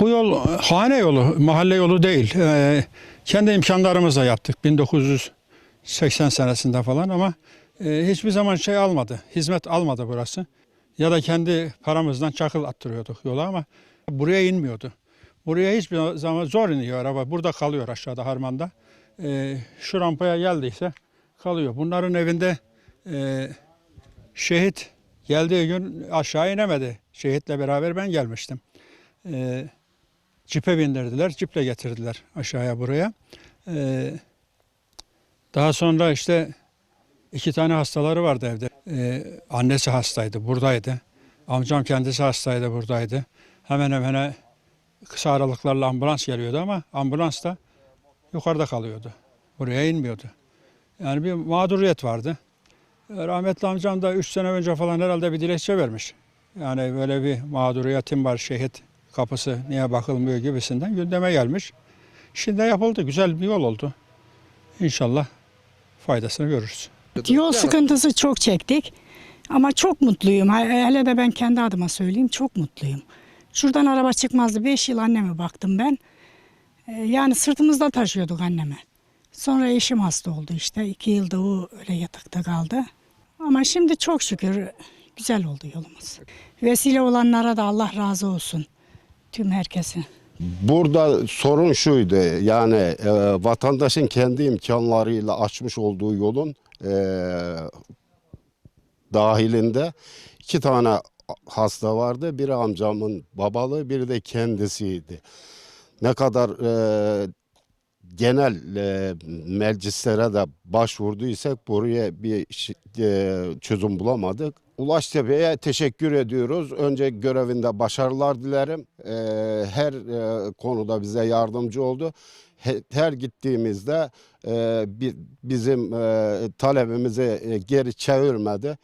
Bu yol hane yolu, mahalle yolu değil. Ee, kendi imkanlarımızla yaptık 1980 senesinde falan ama e, hiçbir zaman şey almadı, hizmet almadı burası. Ya da kendi paramızdan çakıl attırıyorduk yola ama buraya inmiyordu. Buraya hiçbir zaman zor iniyor araba. Burada kalıyor aşağıda harmanda. Ee, şu rampaya geldiyse kalıyor. Bunların evinde e, şehit geldiği gün aşağı inemedi. Şehitle beraber ben gelmiştim. Ee, cipe bindirdiler, ciple getirdiler aşağıya buraya. Ee, daha sonra işte iki tane hastaları vardı evde. Ee, annesi hastaydı, buradaydı. Amcam kendisi hastaydı, buradaydı. Hemen hemen kısa aralıklarla ambulans geliyordu ama ambulans da yukarıda kalıyordu. Buraya inmiyordu. Yani bir mağduriyet vardı. Ee, Rahmetli amcam da 3 sene önce falan herhalde bir dilekçe vermiş. Yani böyle bir mağduriyetim var, şehit kapısı niye bakılmıyor gibisinden gündeme gelmiş. Şimdi yapıldı, güzel bir yol oldu. İnşallah faydasını görürüz. Yol sıkıntısı çok çektik. Ama çok mutluyum. He- Hele de ben kendi adıma söyleyeyim çok mutluyum. Şuradan araba çıkmazdı. 5 yıl anneme baktım ben. Ee, Yani sırtımızda taşıyorduk anneme. Sonra eşim hasta oldu işte. 2 yılda o öyle yatakta kaldı. Ama şimdi çok şükür güzel oldu yolumuz. Vesile olanlara da Allah razı olsun. Tüm herkesin. Burada sorun şuydu yani e, vatandaşın kendi imkanlarıyla açmış olduğu yolun e, dahilinde iki tane hasta vardı. Biri amcamın babalığı, biri de kendisiydi. Ne kadar e, genel e, meclislere de başvurduysak buraya bir e, çözüm bulamadık. Ulaş Tepe'ye teşekkür ediyoruz. Önce görevinde başarılar dilerim. E, her e, konuda bize yardımcı oldu. He- Her gittiğimizde e, bi- bizim e, talebimizi e, geri çevirmedi.